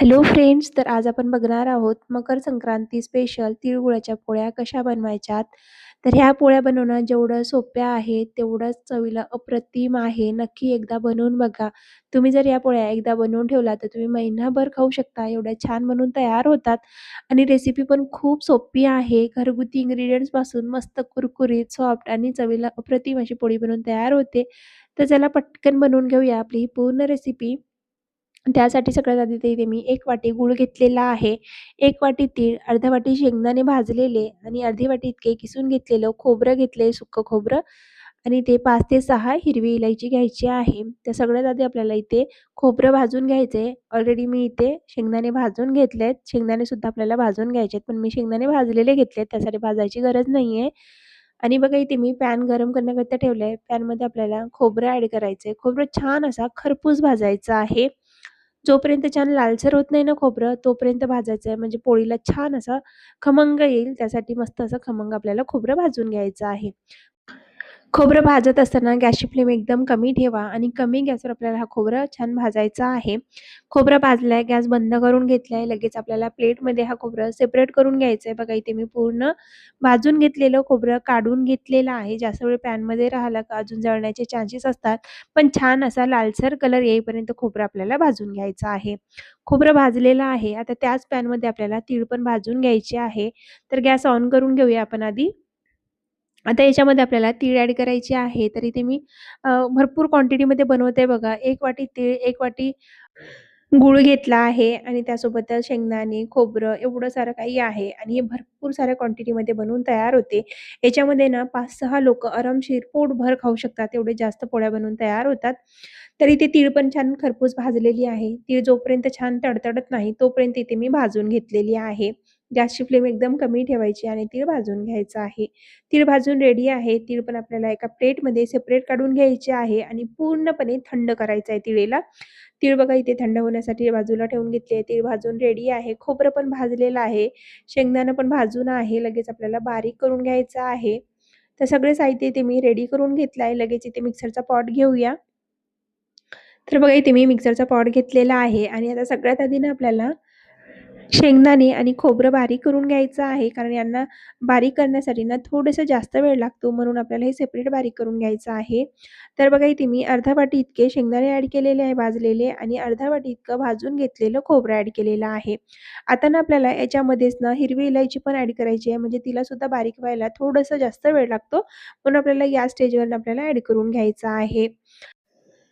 Hello friends, तर आज आपण बघणार आहोत मकर संक्रांती स्पेशल तिळगुळाच्या पोळ्या कशा बनवायच्यात. तर ह्या पोळ्या बनवणं जेवढं सोप्या आहेत, तेवढंच चवीला अप्रतिम आहे. नक्की एकदा बनवून बघा. तुम्ही जर या पोळ्या एकदा बनवून ठेवला तर तुम्ही महिनाभर खाऊ शकता. एवढ्या छान बनवून तयार होतात आणि रेसिपी पण खूप सोपी आहे. घरगुती इन्ग्रीडियंट्सपासून मस्त कुरकुरीत, सॉफ्ट आणि चवीला अप्रतिम अशी पोळी बनवून तयार होते. तर चला पटकन बनवून घेऊया आपली ही पूर्ण रेसिपी. त्यासाठी सगळ्यात आधी ते इथे मी एक वाटी गूळ घेतलेला आहे, एक वाटी तीळ, अर्धा वाटी शेंगदाणे भाजलेले आणि अर्धी वाटी इतके किसून घेतलेलं खोबरं घेतले सुक्कं खोबरं आणि ते पाच ते सहा हिरवी इलायची घ्यायची आहे. त्या सगळ्यात आधी आपल्याला इथे खोबरं भाजून घ्यायचं आहे. ऑलरेडी मी इथे शेंगदाणे भाजून घेतलेत. शेंगदाणेसुद्धा आपल्याला भाजून घ्यायचे आहेत, पण मी शेंगदाणे भाजलेले घेतलेत, त्यासाठी भाजायची गरज नाही आहे. आणि बघा इथे मी पॅन गरम करण्याकरिता ठेवलं आहे पॅनमध्ये आपल्याला खोबरं ॲड करायचं आहे खोबरं छान असा खरपूस भाजायचा आहे. जोपर्यंत छान लालसर होत नाही ना खोबरं, तोपर्यंत भाजायचं आहे. म्हणजे पोळीला छान असा खमंग येईल, त्यासाठी मस्त असं खमंग आपल्याला खोबरं भाजून घ्यायचं आहे. खोबरं भाजत असताना गॅसची फ्लेम एकदम कमी ठेवा आणि कमी गॅसवर आपल्याला हा खोबरं छान भाजायचा आहे. खोबरं भाजलं आहे, गॅस बंद करून घेतलाय आहे. लगेच आपल्याला प्लेटमध्ये हा खोबरं सेपरेट करून घ्यायचं आहे. बघा इथे मी पूर्ण भाजून घेतलेलं खोबरं काढून घेतलेलं आहे. जास्त वेळ पॅनमध्ये राहिला का अजून जळण्याचे चान्सेस असतात. पण छान असा लालसर कलर येईपर्यंत खोबरं आपल्याला भाजून घ्यायचं आहे. खोबरं भाजलेलं आहे. आता त्याच पॅनमध्ये आपल्याला तीळ पण भाजून घ्यायचे आहे. तर गॅस ऑन करून घेऊया आपण आधी. आता याच्यामध्ये आपल्याला तीळ ॲड करायची आहे. तर इथे मी भरपूर क्वांटिटीमध्ये बनवते बघा. एक वाटी तीळ, एक वाटी गुळ घेतला आहे आणि त्यासोबत शेंगदाणे, खोबरं एवढं सारं काही आहे आणि हे भरपूर साऱ्या क्वांटिटीमध्ये बनवून तयार होते. याच्यामध्ये ना पाच सहा लोक आरामशीर पोटभर खाऊ शकतात. एवढे जास्त पोळ्या बनवून तयार होतात. तर इथे तीळ पण छान खरपूस भाजलेली आहे. तीळ जोपर्यंत छान तडतडत नाही, तोपर्यंत इथे मी भाजून घेतलेली आहे. गॅसची फ्लेम एकदम कमी ठेवायची आणि तीळ भाजून घ्यायचं आहे. तीळ भाजून रेडी आहे. तीळ पण आपल्याला एका प्लेटमध्ये सेपरेट काढून घ्यायचे आहे आणि पूर्णपणे थंड करायचं आहे तिळेला. तीळ बघा इथे थंड होण्यासाठी बाजूला ठेवून घेतली आहे. तीळ भाजून रेडी आहे. खोबरं पण भाजलेलं आहे. शेंगदाणं पण भाजून आहे. लगेच आपल्याला बारीक करून घ्यायचं आहे. तर सगळे साहित्य इथे मी रेडी करून घेतलं आहे. लगेच इथे मिक्सरचा पॉट घेऊया. तर बघा इथे मी मिक्सरचा पॉट घेतलेला आहे आणि आता सगळ्यात आधी ना आपल्याला शेंगदाणे आणि खोबरं बारीक करून घ्यायचं आहे. कारण यांना बारीक करण्यासाठी ना थोडंसं जास्त वेळ लागतो. म्हणून आपल्याला हे सेपरेट बारीक करून घ्यायचं आहे. तर बघा इथे मी अर्धा वाटी इतके शेंगदाणे ॲड केलेले आहे भाजलेले आणि अर्धा वाटी इतकं भाजून घेतलेलं खोबरं ॲड केलेलं आहे. आता ना आपल्याला याच्यामध्येच ना हिरवी इलायची पण ॲड करायची आहे. म्हणजे तिला सुद्धा बारीक व्हायला थोडंसं जास्त वेळ लागतो. म्हणून आपल्याला या स्टेजवर आपल्याला ॲड करून घ्यायचं आहे.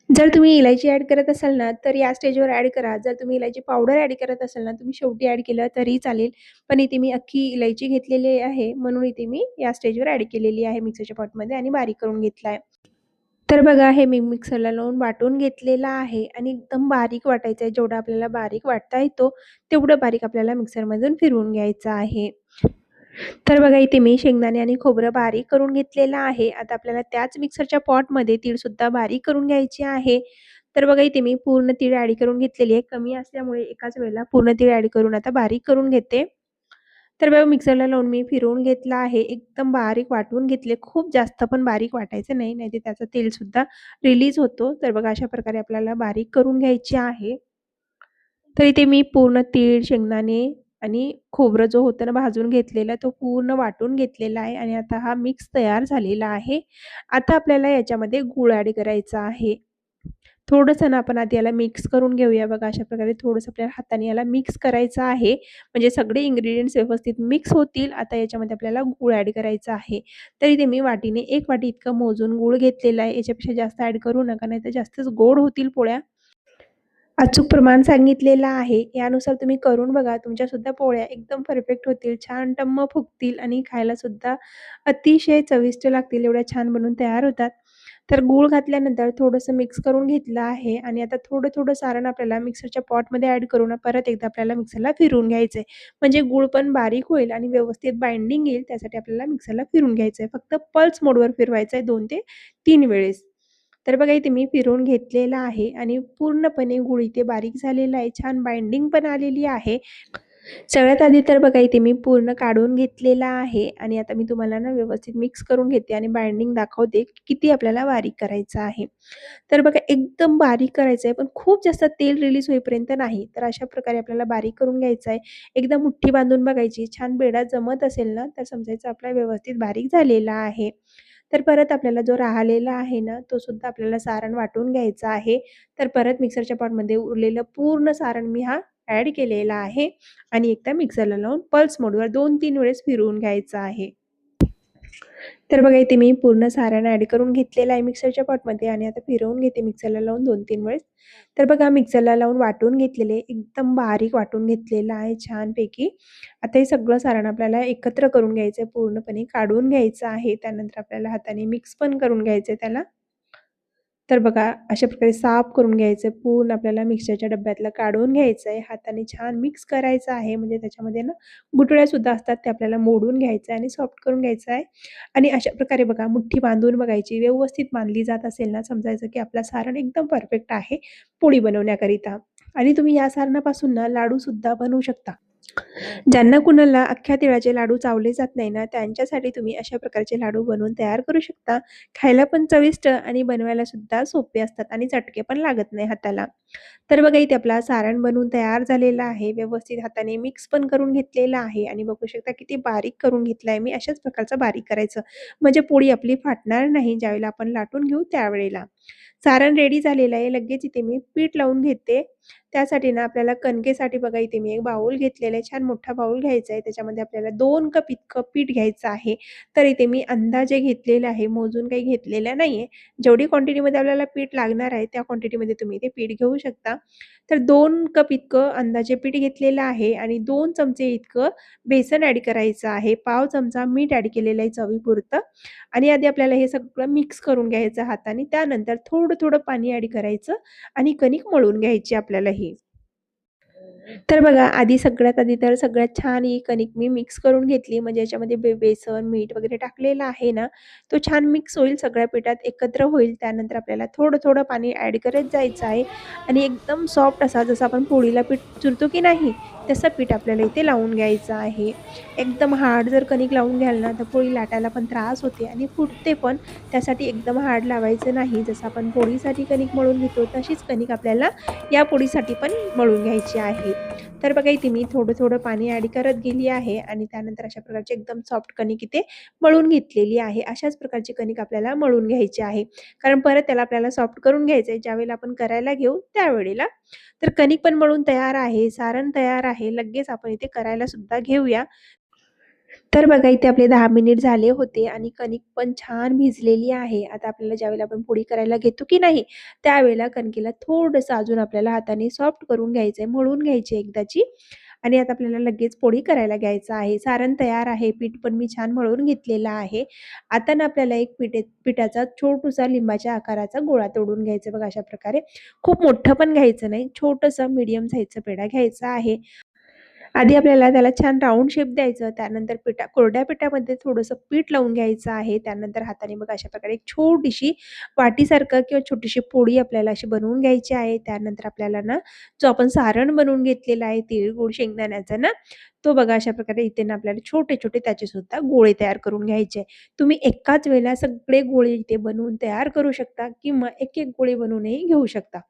जर तुम्ही इलायची ॲड करत असाल ना, तर या स्टेजवर ॲड करा. जर तुम्ही इलायची पावडर ॲड करत असाल ना, तुम्ही शेवटी ॲड केलं तरी चालेल. पण इथे मी अख्खी इलायची घेतलेली आहे, म्हणून इथे मी या स्टेजवर ॲड केलेली आहे मिक्सरच्या पॉटमध्ये आणि बारीक करून घेतला आहे. तर बघा हे मी मिक्सरला लावून वाटून घेतलेलं आहे आणि एकदम बारीक वाटायचं आहे. जेवढं आपल्याला बारीक वाटता येतो, तेवढं बारीक आपल्याला मिक्सरमधून फिरवून घ्यायचं आहे. तर बघा इथे मी शेंगदाणे आणि खोबरं बारीक करून घेतलेलं आहे. आता आपल्याला त्याच मिक्सरच्या पॉटमध्ये तीळसुद्धा बारीक करून घ्यायची आहे. तर बघा इथे मी पूर्ण तीळ ॲड करून घेतलेली आहे. कमी असल्यामुळे एकाच वेळेला पूर्ण तीळ ॲड करून आता बारीक करून घेते. तर बघा मिक्सरला लावून मी फिरवून घेतला आहे. एकदम बारीक वाटून घेतले. खूप जास्त पण बारीक वाटायचं नाही, नाहीतर त्याचं तेलसुद्धा रिलीज होतो. तर बघा अशा प्रकारे आपल्याला बारीक करून घ्यायची आहे. तर इथे मी पूर्ण तीळ, शेंगदाणे आणि खोबरं जो होतं ना भाजून घेतलेला तो पूर्ण वाटून घेतलेला आहे आणि आता हा मिक्स तयार झालेला आहे. आता आपल्याला याच्यामध्ये गूळ ॲड करायचा आहे. थोडंसं ना आपण आधी याला मिक्स करून घेऊया बघा अशा प्रकारे थोडंसं आपल्याला हाताने याला मिक्स करायचं आहे. म्हणजे सगळे इंग्रेडियंट्स व्यवस्थित मिक्स होतील. आता याच्यामध्ये आपल्याला गूळ ॲड करायचा आहे. तर इथे मी वाटीने एक वाटी इतकं मोजून गूळ घेतलेला आहे. याच्यापेक्षा जास्त ॲड करू नका नाहीतर जास्तच गोड होतील पोळ्या. अचूक प्रमाण सांगितलेलं आहे. यानुसार तुम्ही करून बघा. तुमच्यासुद्धा पोळ्या एकदम परफेक्ट होतील. छान टम्म फुगतील आणि खायलासुद्धा अतिशय चविष्ट लागतील. एवढ्या छान बनून तयार होतात. तर गूळ घातल्यानंतर थोडंसं मिक्स करून घेतलं आहे आणि आता थोडं-थोडं सारण आपल्याला मिक्सरच्या पॉटमध्ये ॲड करून परत एकदा आपल्याला मिक्सरला फिरून घ्यायचं आहे. म्हणजे गूळ पण बारीक होईल आणि व्यवस्थित बाइंडिंग येईल त्यासाठी आपल्याला मिक्सरला फिरून घ्यायचं आहे. फक्त पल्स मोडवर फिरवायचं आहे दोन ते तीन वेळेस. तर बघा इथे मी फिरवून घेतलेला आहे आणि पूर्णपणे गुळी इथे बारीक झालेला आहे. छान बाइंडिंग पण आलेली आहे. सगळ्यात आधी तर बघा इथे मी पूर्ण काढून घेतलेला आहे आणि आता मी तुम्हाला ना व्यवस्थित मिक्स करून घेते आणि बाइंडिंग दाखवते की किती आपल्याला बारीक करायचं आहे. तर बघा एकदम बारीक करायचं आहे पण खूप जास्त तेल रिलीज होईपर्यंत नाही. तर अशा प्रकारे आपल्याला बारीक करून घ्यायचं आहे. एकदा मुठ्ठी बांधून बघायची. छान बेडा जमत असेल ना तर समजायचं आपला व्यवस्थित बारीक झालेला आहे. तर परत आपल्याला जो राहिलेला आहे ना तो सुद्धा आपल्याला सारण वाटून घ्यायचा आहे. तर परत मिक्सरच्या पॉटमध्ये उरलेलं पूर्ण सारण मी हा ॲड केलेला आहे आणि एकदा मिक्सरला लावून पल्स मोडवर 2-3 वेळेस फिरवून घ्यायचं आहे. तर बघा इथे मी पूर्ण सारण ॲड करून घेतलेलं आहे मिक्सरच्या पॉटमध्ये आणि आता फिरवून घेते मिक्सरला लावून 2-3 वेळेस. तर बघा मिक्सरला लावून वाटून घेतलेले एकदम बारीक वाटून घेतलेलं आहे छानपैकी. आता हे सगळं सारण आपल्याला एकत्र करून घ्यायचं आहे पूर्णपणे काढून घ्यायचं आहे. त्यानंतर आपल्याला हाताने मिक्स पण करून घ्यायचं आहे त्याला. तर बघा अशा प्रकारे साफ करून घ्यायचं आहे. पूर्ण आपल्याला मिक्सरच्या डब्यातलं काढून घ्यायचं आहे. हाताने छान मिक्स करायचं आहे. म्हणजे त्याच्यामध्ये ना गुटळ्यासुद्धा असतात ते आपल्याला मोडून घ्यायचं आहे आणि सॉफ्ट करून घ्यायचं आहे. आणि अशा प्रकारे बघा मुठ्ठी बांधून बघायची. व्यवस्थित बांधली जात असेल ना समजायचं की आपला सारण एकदम परफेक्ट आहे पोळी बनवण्याकरिता. आणि तुम्ही या सारणापासून ना लाडूसुद्धा बनवू शकता. ज्यांना कुणाला अख्ख्या तिळाचे लाडू चावले जात नाही ना, त्यांच्यासाठी तुम्ही अशा प्रकारचे लाडू बनवून तयार करू शकता. खायला पण चविष्ट आणि बनवायला सुद्धा सोपे असतात आणि चटके पण लागत नाही हाताला. तर बघा इथे आपला सारण बनवून तयार झालेला आहे. व्यवस्थित हाताने मिक्स पण करून घेतलेला आहे आणि बघू शकता किती बारीक करून घेतला आहे मी. अशाच प्रकारचा बारीक करायचं. म्हणजे पोळी आपली फाटणार नाही ज्यावेळेला आपण लाटून घेऊ त्यावेळेला. सारण रेडी झालेलं आहे. लगेच इथे मी पीठ लावून घेते. त्यासाठी ना आपल्याला कणकेसाठी बघा इथे मी एक बाऊल घेतलेला आहे. छान मोठा बाऊल घ्यायचा आहे. त्याच्यामध्ये आपल्याला दोन कप इतकं पीठ घ्यायचं आहे. तर इथे मी अंदाजे घेतलेलं आहे. मोजून काही घेतलेलं नाहीये. जेवढी क्वांटिटीमध्ये आपल्याला पीठ लागणार आहे त्या क्वांटिटीमध्ये तुम्ही ते पीठ घेऊ शकता. तर दोन कप इतकं अंदाजे पीठ घेतलेलं आहे आणि दोन चमचे इतकं बेसन ॲड करायचं आहे. पाव चमचा मीठ ॲड केलेलं आहे चवीपुरतं आणि आधी आपल्याला हे सगळं मिक्स करून घ्यायचं हाताने. त्यानंतर थोडं-थोडं पाणी ॲड करायचं आणि कणिक मळून घ्यायची आपल्याला ही. तर बघा आधी सगळ्यात आधी तर सगळ्यात छान ही कणिक मी मिक्स करून घेतली. म्हणजे याच्यामध्ये बे बेसन, मीठ वगैरे टाकलेलं आहे ना, तो छान मिक्स होईल सगळ्या पिठात एकत्र होईल. त्यानंतर आपल्याला थोडं-थोडं पाणी ॲड करत जायचं आहे आणि एकदम सॉफ्ट असा जसं आपण पोळीला पीठ चुरतो की नाही, तसं पीठ आपल्याला इथे लावून घ्यायचं आहे. एकदम हार्ड जर कणिक लावून घ्याल ना, तर पोळी लाटायला पण त्रास होते आणि फुटते पण. त्यासाठी एकदम हार्ड लावायचं नाही. जसं आपण पोळीसाठी कणिक मळून घेतो, तशीच कणिक आपल्याला या पोळीसाठी पण मळून घ्यायची आहे. तर बघा इथे मी थोडं-थोडं पाणी ॲड करत गेली आहे आणि त्यानंतर अशा प्रकारची एकदम सॉफ्ट कणिक इथे मळून घेतलेली आहे. अशाच प्रकारची कणिक आपल्याला मळून घ्यायची आहे. कारण परत त्याला आपल्याला सॉफ्ट करून घ्यायचं आहे ज्यावेळेला आपण करायला घेऊ त्यावेळेला. तर कणिक पण मळून तयार आहे, सारण तयार आहे. लगेच आपण इथे करायला सुद्धा घेऊया. तर बघा इथे आपले दहा मिनिट झाले होते आणि कणिक पण छान भिजलेली आहे. आता आपल्याला ज्यावेळेला आपण पोळी करायला घेतो की नाही, त्यावेळेला कणकेला थोडंसं अजून आपल्याला हाताने सॉफ्ट करून घ्यायचं आहे, मळून घ्यायची एकदाची आणि आता आपल्याला लगेच पोळी करायला घ्यायचं आहे. सारण तयार आहे. पीठ पण मी छान मळून घेतलेलं आहे. आता ना आपल्याला एक पिठे पिठाचा छोटूसा लिंबाच्या आकाराचा गोळा तोडून घ्यायचा बघा अशा प्रकारे. खूप मोठं पण घ्यायचं नाही. छोटंसं मीडियम साइजचा पेढा घ्यायचा आहे. आधी आपल्याला त्याला छान राऊंड शेप द्यायचं. त्यानंतर पिठा कोरड्या पिठामध्ये थोडंसं पीठ लावून घ्यायचं आहे. त्यानंतर हाताने बघा अशा प्रकारे एक छोटीशी वाटीसारखं किंवा छोटीशी पोळी आपल्याला अशी बनवून घ्यायची आहे. त्यानंतर आपल्याला ना जो आपण सारण बनवून घेतलेला आहे तीळ, शेंगदाण्याचा ना, तो बघा अशा प्रकारे इथे ना आपल्याला छोटे-छोटे त्याचे सुद्धा गोळे तयार करून घ्यायचे तुम्ही एकाच वेळेला सगळे गोळे इथे बनवून तयार करू शकता किंवा एक-एक गोळे बनवूनही घेऊ शकता.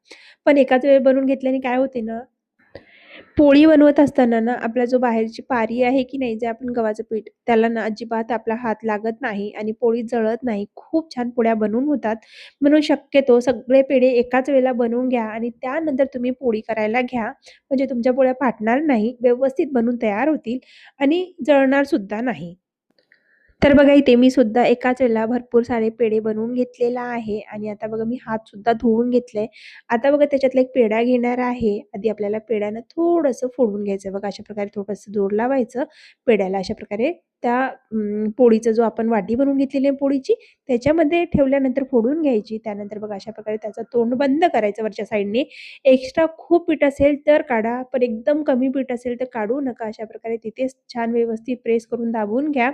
पण एकाच वेळेला बनवून घेतल्याने काय होते ना पोळी बनवत असताना ना, आपला जो बाहेरची पारी आहे की नाही, जे आपण गव्हाचं पीठ, त्याला ना अजिबात आपला हात लागत नाही आणि पोळी जळत नाही. खूप छान पोळ्या बनवून होतात. म्हणून शक्यतो सगळे पेढे एकाच वेळेला बनवून घ्या आणि त्यानंतर तुम्ही पोळी करायला घ्या. म्हणजे तुमच्या पोळ्या फाटणार नाही, व्यवस्थित बनून तयार होतील आणि जळणार सुद्धा नाही. तर बघा इथे मी सुद्धा एकाच वेळेला भरपूर सारे पेढे बनवून घेतलेला आहे आणि आता बघा मी हात सुद्धा धुवून घेतले. आता बघा त्याच्यातला एक पेढा घेणार आहे. आधी आपल्याला पेढ्यानं थोडंसं फोडून घ्यायचं बघा अशा प्रकारे थोडंसं दूर लावायचं पेढ्याला अशा प्रकारे त्या पोळीचं पोळीचा जो आपण वाटी बनवून घेतलेली आहे पोळीची त्याच्यामध्ये ठेवल्यानंतर फोडून घ्यायची. त्यानंतर बघा अशा प्रकारे त्याचं तोंड बंद करायचं वरच्या साईडने. एक्स्ट्रा खूप पीठ असेल तर काढा, पण एकदम कमी पीठ असेल तर काढू नका. अशा प्रकारे तिथेच छान व्यवस्थित प्रेस करून दाबून घ्या.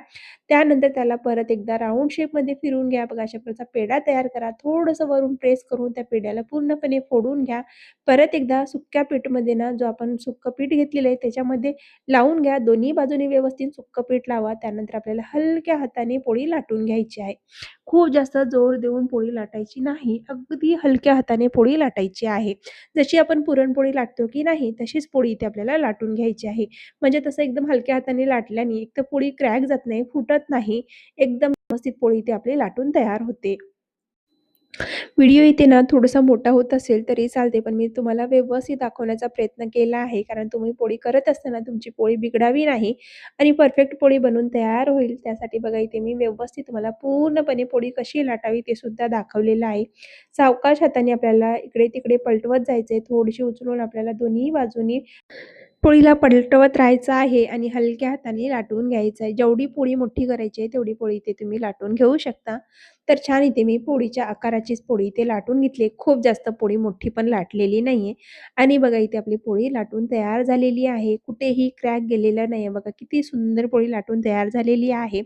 त्यानंतर त्याला परत एकदा राऊंड शेपमध्ये फिरून घ्या. बघा अशा प्रकारचा पेढा तयार करा. थोडंसं वरून प्रेस करून त्या पेढ्याला पूर्णपणे फोडून घ्या. परत एकदा सुक्या पीठमध्ये ना जो आपण सुक्क पीठ घेतलेलं आहे त्याच्यामध्ये लावून घ्या. दोन्ही बाजूने व्यवस्थित सुक्क पीठ लावा. त्यानंतर आपल्याला हलक्या हाताने पोळी लाटून घ्यायची आहे. खूप जास्त जोर देऊन पोळी लाटायची नाही. अगदी हलक्या हाताने पोळी लाटायची आहे. जशी आपण पुरणपोळी लाटतो की नाही तशीच पोळी इथे आपल्याला लाटून घ्यायची आहे. म्हणजे तसं एकदम हलक्या हाताने लाटल्याने एक तर पोळी क्रॅक जात नाही, फुटत नाही. एकदम व्यवस्थित पोळी इथे आपली लाटून तयार होते. व्हिडिओ इथे ना थोडासा मोठा होत असेल तरी चालते, पण मी तुम्हाला व्यवस्थित दाखवण्याचा प्रयत्न केला आहे. कारण तुम्ही पोळी करत असताना तुमची पोळी बिघडावी नाही आणि परफेक्ट पोळी बनून तयार होईल. त्यासाठी बघा इथे मी व्यवस्थित तुम्हाला पूर्णपणे पोळी कशी लाटावी ते सुद्धा दाखवलेलं आहे. सावकाश हाताने आपल्याला इकडे-तिकडे पलटवत जायचंय. थोडीशी उचलून आपल्याला दोन्ही बाजूनी पोळीला पलटवत राहायचं आहे आणि हलक्या हाताने लाटून घ्यायचं आहे. जेवढी पोळी मोठी करायची आहे तेवढी पोळी इथे तुम्ही लाटून घेऊ शकता. तर छान इथे मी पोळीच्या आकाराचीच पोळी इथे लाटून घेतली खूप जास्त पोळी मोठी पण लाटलेली नाहीये आणि बघा इथे आपली पोळी लाटून तयार झालेली आहे. कुठेही क्रॅक गेलेला नाहीये. बघा किती सुंदर पोळी लाटून तयार झालेली आहे.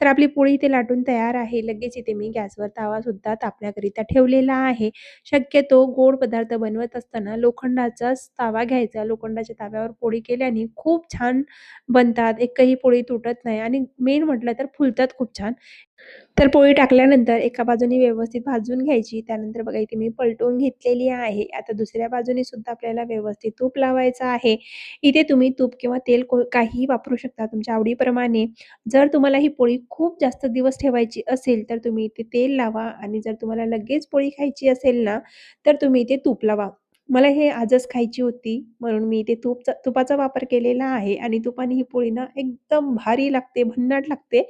तर आपली पोळी इथे लाटून तयार आहे. लगेच इथे मी गॅसवर तावासुद्धा तापण्याकरिता ठेवलेला आहे. शक्यतो गोड पदार्थ बनवत असताना लोखंडाचाच तावा घ्यायचा. लोखंडाच्या ताव्यावर पोळी केल्याने खूप छान बनतात. एकही पोळी तुटत नाही आणि मेन म्हटलं तर फुलतात खूप छान. तर पोळी टाकल्यानंतर एका बाजूने व्यवस्थित भाजून घ्यायची. त्यानंतर बघा इथे मी पलटून घेतलेली आहे. आता दुसऱ्या बाजूने सुद्धा आपल्याला व्यवस्थित तूप लावायचं आहे. इथे तुम्ही तूप किंवा तेल काही काहीही वापरू शकता तुमच्या आवडीप्रमाणे. जर तुम्हाला ही पोळी खूप जास्त दिवस ठेवायची असेल, तर तुम्ही इथे तेल लावा आणि जर तुम्हाला लगेच पोळी खायची असेल ना, तर तुम्ही इथे तूप लावा. मला हे आजच खायची होती म्हणून मी इथे तूपचा तुपाचा वापर केलेला आहे आणि तुपाने ही पोळी ना एकदम भारी लागते, भन्नाट लागते.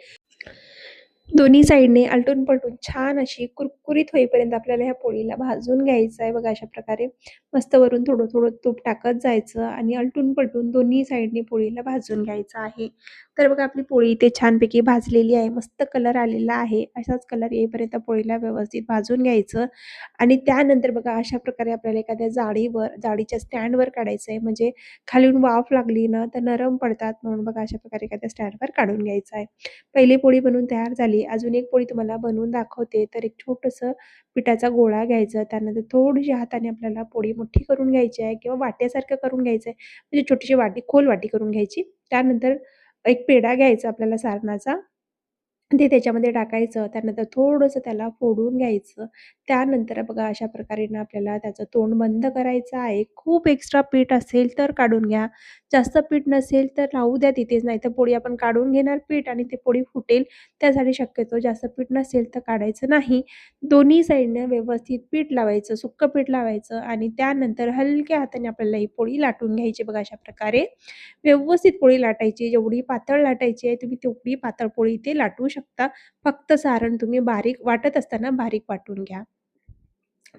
दोन्ही साईडने आलटून-पलटून छान अशी कुरकुरीत होईपर्यंत आपल्याला ह्या पोळीला भाजून घ्यायचं आहे. बघा अशा प्रकारे मस्त वरून थोडं-थोडं तूप टाकत जायचं आणि आलटून-पलटून दोन्ही साईडने पोळीला भाजून घ्यायचं आहे. तर बघा आपली पोळी इथे छानपैकी भाजलेली आहे. मस्त कलर आलेला आहे. असाच कलर येईपर्यंत पोळीला व्यवस्थित भाजून घ्यायचं आणि त्यानंतर बघा अशा प्रकारे आपल्याला एखाद्या जाळीवर जाळीच्या स्टँडवर काढायचं आहे. म्हणजे खालून वाफ लागली ना तर नरम पडतात म्हणून बघा अशा प्रकारे एखाद्या स्टँडवर काढून घ्यायचं आहे. पहिली पोळी बनवून तयार झाली. अजून एक पोळी तुम्हाला बनवून दाखवते. तर एक छोटंसं पिठाचा गोळा घ्यायचा. त्यानंतर थोडीशी हाताने आपल्याला पोळी मोठी करून घ्यायची आहे किंवा वाट्यासारखं करून घ्यायचं आहे. म्हणजे छोटीशी वाटी खोल वाटी करून घ्यायची. त्यानंतर एक पेढा घ्यायचा आपल्याला सारणाचा ते त्याच्यामध्ये टाकायचं. त्यानंतर थोडंसं त्याला फोडून घ्यायचं. त्यानंतर बघा अशा प्रकारे ना आपल्याला त्याचं तोंड बंद करायचं आहे. खूप एक्स्ट्रा पीठ असेल तर काढून घ्या. जास्त पीठ नसेल तर राहू द्या तिथेच. नाहीतर पोळी आपण काढून घेणार पीठ आणि ते पोळी फुटेल. त्यासाठी शक्यतो जास्त पीठ नसेल तर काढायचं नाही. दोन्ही साईडनं व्यवस्थित पीठ लावायचं, सुक्कं पीठ लावायचं आणि त्यानंतर हलक्या हाताने आपल्याला ही पोळी लाटून घ्यायची बघा अशा प्रकारे. व्यवस्थित पोळी लाटायची. जेवढी पातळ लाटायची आहे तुम्ही तेवढी पातळ पोळी इथे लाटू शकता. फक्त सारण तुम्ही बारीक वाटत असताना बारीक वाटून घ्या.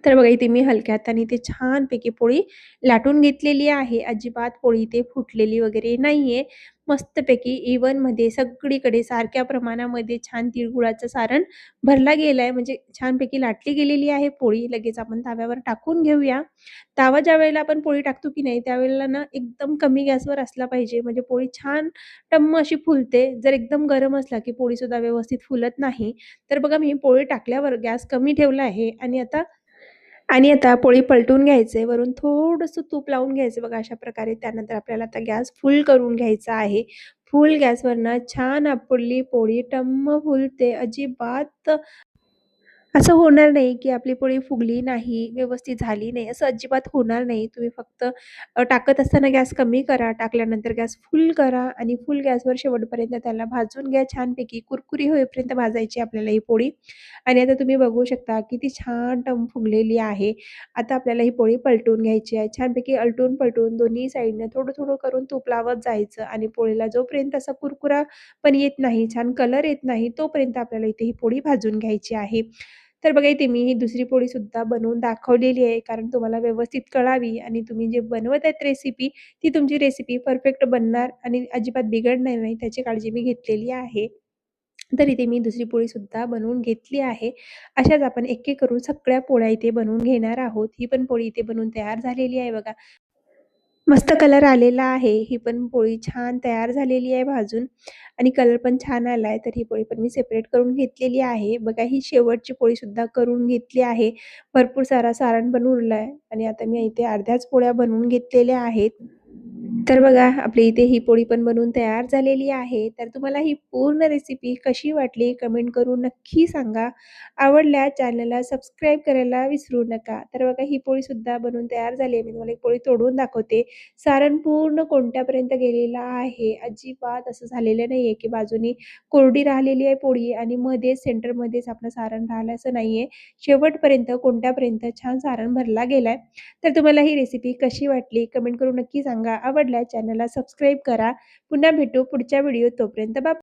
तर बघा इथे मी हलक्या हाताने ते छानपैकी पोळी लाटून घेतलेली आहे. अजिबात पोळी ते फुटलेली वगैरे नाहीये. मस्तपैकी इव्हनमध्ये सगळीकडे सारख्या प्रमाणामध्ये छान तिळगुळाचं सारण भरला गेलाय. म्हणजे छानपैकी लाटली गेलेली आहे पोळी. लगेच आपण तव्यावर टाकून घेऊया. तवा ज्यावेळेला आपण पोळी टाकतो की नाही त्यावेळेला ना एकदम कमी गॅसवर असला पाहिजे. म्हणजे पोळी छान टम्म अशी फुलते. जर एकदम गरम असला की पोळीसुद्धा व्यवस्थित फुलत नाही. तर बघा मी पोळी टाकल्यावर गॅस कमी ठेवला आहे आणि आता आणि आता पोळी पलटून घ्यायचे. वरून थोडंसं तूप लावून घ्यायचं बघा अशा प्रकारे. त्यानंतर आपल्याला आता गॅस फुल करून घ्यायचा आहे. फुल गॅसवरनं छान आपली पोळी टम्म फुलते. अजिबात असं होणार नाही, की आपली पोळी फुगली नाही, व्यवस्थित झाली नाही, असं अजिबात होणार नाही. तुम्ही फक्त टाकत असताना गॅस कमी करा, टाकल्यानंतर गॅस फुल करा आणि फुल गॅसवर शेवटपर्यंत त्याला भाजून घ्या छानपैकी. कुरकुरी होईपर्यंत भाजायची आपल्याला ही पोळी आणि आता तुम्ही बघू शकता किती छान टम फुगलेली आहे. आता आपल्याला ही पोळी पलटून घ्यायची आहे. छानपैकी अलटून-पलटून दोन्ही साईडनं थोडं-थोडं करून तूप लावत जायचं आणि पोळीला जोपर्यंत असा कुरकुरा पण येत नाही, छान कलर येत नाही, तोपर्यंत आपल्याला इथे ही पोळी भाजून घ्यायची आहे. तर बघा इथे मी ही दुसरी पोळीसुद्धा बनवून दाखवलेली आहे. कारण तुम्हाला व्यवस्थित कळावी आणि तुम्ही जे बनवत आहेत रेसिपी ती तुमची रेसिपी परफेक्ट बनणार आणि अजिबात बिघडणार नाही त्याची काळजी मी घेतलेली आहे. तर इथे मी दुसरी पोळीसुद्धा बनवून घेतली आहे. अशाच आपण एक-एक करून सगळ्या पोळ्या इथे बनवून घेणार आहोत. ही पण पोळी इथे बनवून तयार झालेली आहे बघा. मस्त कलर आलेला आहे. ही पण पोळी छान तयार झालेली आहे भाजून आणि कलर पण छान आला आहे. तर ही पोळी पण मी सेपरेट करून घेतलेली आहे. बघा ही शेवटची पोळी सुद्धा करून घेतली आहे. भरपूर सारा सारण पण आहे आणि आता मी इथे अर्ध्याच पोळ्या बनवून घेतलेल्या आहेत. तर बघा आपली इथे ही पोळी पण बनवून तयार झालेली आहे. तर तुम्हाला ही पूर्ण रेसिपी कशी वाटली कमेंट करून नक्की सांगा. आवडल्या चॅनलला सबस्क्राईब करायला विसरू नका. तर बघा ही पोळीसुद्धा बनवून तयार झाली आहे. मी तुम्हाला एक पोळी तोडून दाखवते. सारण पूर्ण कोणत्यापर्यंत गेलेला आहे. अजिबात असं झालेलं नाही आहे की बाजूनी कोरडी राहिलेली आहे पोळी आणि मध्येच सेंटरमध्येच आपलं सारण राहिलं असं नाहीये. शेवटपर्यंत कोणत्यापर्यंत छान सारण भरला गेलाय. तर तुम्हाला ही रेसिपी कशी वाटली कमेंट करून नक्की सांगा. आवडल्या चॅनलला सबस्क्राईब करा. पुन्हा भेटू पुढच्या व्हिडिओ तोपर्यंत बाय.